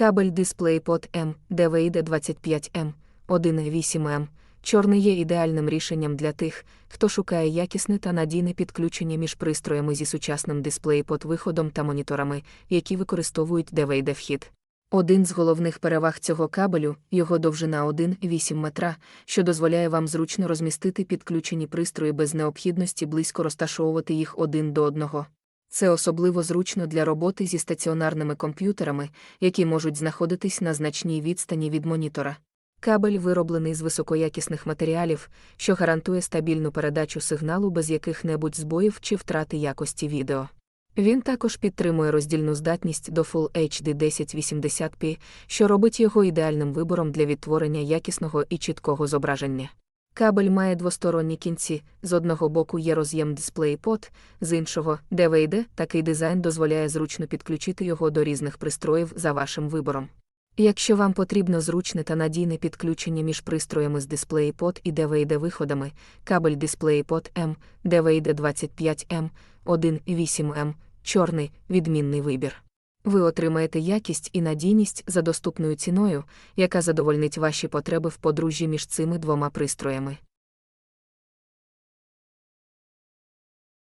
Кабель DisplayPort M DVI 25 m 1.8 m Чорний є ідеальним рішенням для тих, хто шукає якісне та надійне підключення між пристроями зі сучасним DisplayPort виходом та моніторами, які використовують DVD вхід. Один з головних переваг цього кабелю його довжина 1,8 метра, що дозволяє вам зручно розмістити підключені пристрої без необхідності близько розташовувати їх один до одного. Це особливо зручно для роботи зі стаціонарними комп'ютерами, які можуть знаходитись на значній відстані від монітора. Кабель вироблений з високоякісних матеріалів, що гарантує стабільну передачу сигналу без яких-небудь збоїв чи втрати якості відео. Він також підтримує роздільну здатність до Full HD 1080p, що робить його ідеальним вибором для відтворення якісного і чіткого зображення. Кабель має двосторонні кінці, з одного боку є роз'єм DisplayPort, з іншого DVD. Такий дизайн дозволяє зручно підключити його до різних пристроїв за вашим вибором. Якщо вам потрібно зручне та надійне підключення між пристроями з DisplayPort і DVD-виходами, кабель DisplayPort M, DVD 25M, 1.8M, чорний відмінний вибір. Ви отримаєте якість і надійність за доступною ціною, яка задовольнить ваші потреби в подружжі між цими двома пристроями.